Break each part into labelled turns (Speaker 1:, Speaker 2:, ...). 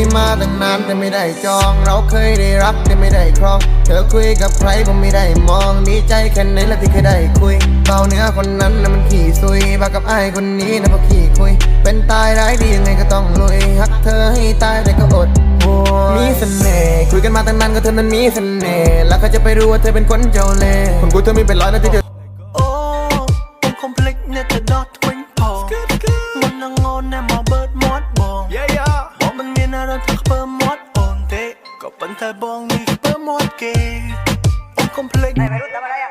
Speaker 1: ยมาตั้งนานแต่ไม่ได้จอง เราเคยได้รักแต่ไม่ได้ครอง เธอคุยกับใครผมไม่ได้มอง ดีใจแค่ไหนละที่เคยได้คุยเบาเนื้อคนนั้นนะมันขี่ซุยบากับไอ้คนนี้นะพอขี่คุย เป็นตายร้ายดียังไงก็ต้องลุยฮักเธอให้ตายแต่ก็อดโวมีเสน่ห์คุยกันมาตั้งนานก็เธอนั้นมีเสน่ห์แล้วเขาจะไปรู้ว่าเธอเป็นคนเจ้าเล่ห์คนกูเธอมีเป็นร้อยนะที่เธอ
Speaker 2: te bang nicht bemat ge Und นอหนวัยรุ่นทำอะไรอะ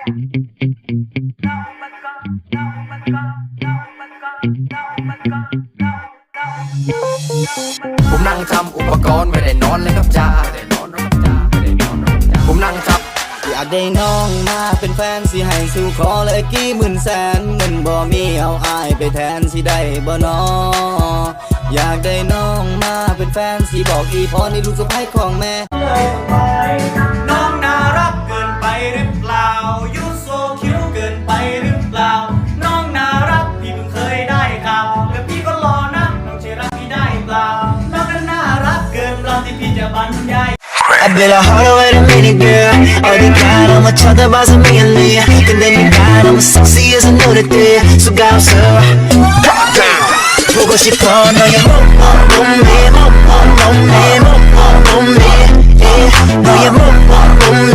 Speaker 3: ผมนั่งทำอุปกรณ์ไม่ได้นอนเลยครับจ้าผมนั่งทับ
Speaker 4: อยากได้น้องมาเป็นแฟนสิให้สู่ขอเลยกี่หมื่นแสนเงินบ่มีเอาอายไปแทนสิได้บ่นออยากได้น้อง็นแฟนสีบอกอีพอในี่ลูกสะใภ้ของแม่
Speaker 2: น้องน่ารักเกินไปหรือเปล่ายูโซคิวเกินไปหรือเปล่า น้องน่ารักพี่เพิ่งเคยได้ข่าวแล้วพี่ก็รอนะน้องเชรัพี่ได้เปล่า น้องนั้น่ารักเกินเราที่พี่จะบรรยาย
Speaker 5: I bet a heard away to meet it, girl. Oh, they got on my chart, that buys a million. Can they be got on my sexy as I know that they so got so. 싶어 너의 몸매 몸매 몸매 너의 몸매 몸매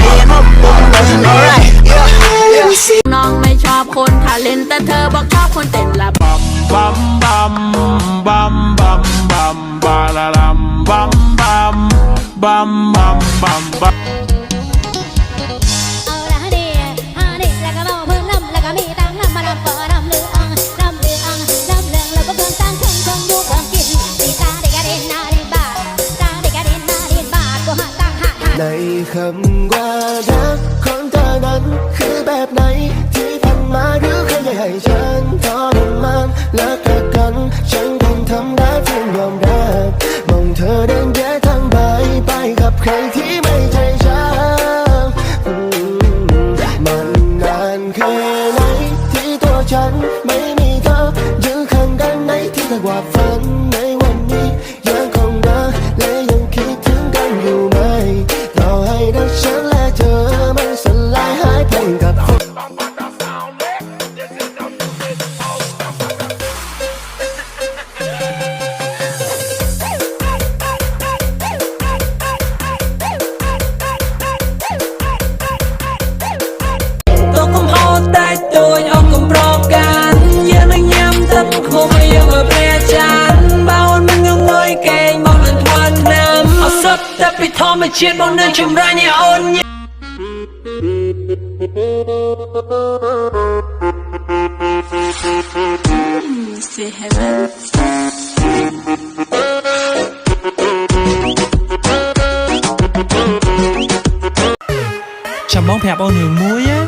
Speaker 5: alright yeah let me see
Speaker 6: น้องไม่ชอบคนทาเลนแต่เธอบอกชอบคนเต้นละ
Speaker 7: bum bum bum bum bum ba la lam bum bum bum bum bum bum
Speaker 8: เอาละฮะดีฮะดีแล้วก็เมาเพิ่มน้ำแล้วก็มีตังน้ำมาดำเปิดน้ำ ำำว่ารัก
Speaker 1: ของเธอนั้นคือแบบไหน ที่ผ่านมาหรือใครจะให้ฉันทรมานและกักกัน ฉันคงทำได้เพียงยอมรับมองเธอเดินแย่ทางไปไปกับใครที่
Speaker 2: bị thô mà chết bao nên chùm ra nhà ôn nhé
Speaker 9: ចាំបងប្រាប់អូនរឿងមួយណា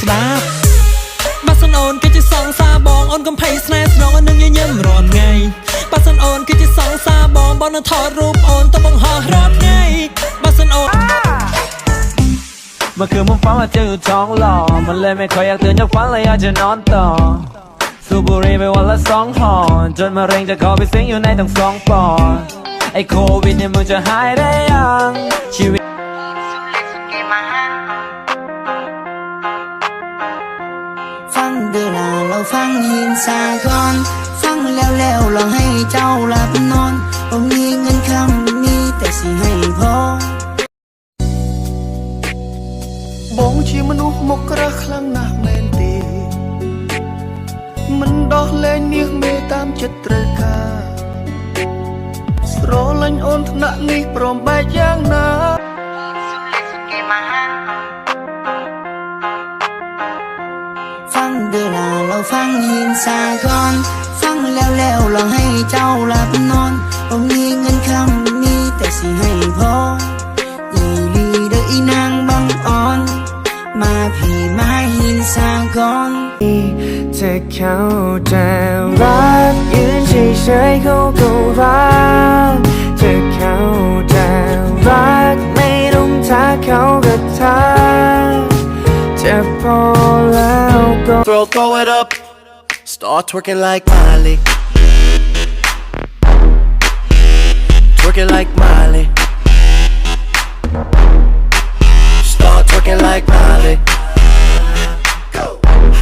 Speaker 9: ស្ដាប់បើសិនអូនគឺជាសង្សារបងអូនកំភៃស្នេហ៍ស្នងអូននឹងញញឹមរា อนถอดรูปโอนต้องหอรับไงบัสนอน
Speaker 7: เมื่อคืนผมฟันมาเจออยู่ท้องหล่อมันเลยไม่ค่อยอยากตื่นจากฝันเลยอยากจะนอนต่อสูบบุหรี่ไปวันละสองห่อจนมะเร็งจะเข้าไปสิงอยู่ในทั้งสองปอดไอ้โควิดเนี่ยมึงจะหายได้ยังชีวิต
Speaker 4: ฟังเดลาเราฟังหินสาก่อนฟังแล้วแล้วเราให้เจ้าหลับนอน บ่มีเงินคำมีแต่สิให้พอ
Speaker 2: បងជាមនុស្សមកក្រាស់ខ្លាំងណាស់មែនទេមិនដោះលែងមាសមេតាមចិត្តត្រូវការស្រលាញ់អូនថ្នាក់នេះព្រមបែកយ៉ាងណា
Speaker 4: ฟังเดือลาเราฟังหินสาก่อน ฟังแล้วแล้วเราให้เจ้าลาไปนอน บ่มีเงินคำมีแต่สิให้พออีลีเด้ออีนางบางอ่อน มาพี่มาหินสาก่อน
Speaker 1: เธอเข้าใจรักยืนเฉยๆเขาก็รักเธอเข้าใจรักไม่ต้องทักเขาก็ทักจะพอแล้วก็
Speaker 2: Throw throw it up start twerking like Miley
Speaker 3: twerking like Miley. Start talking like Miley.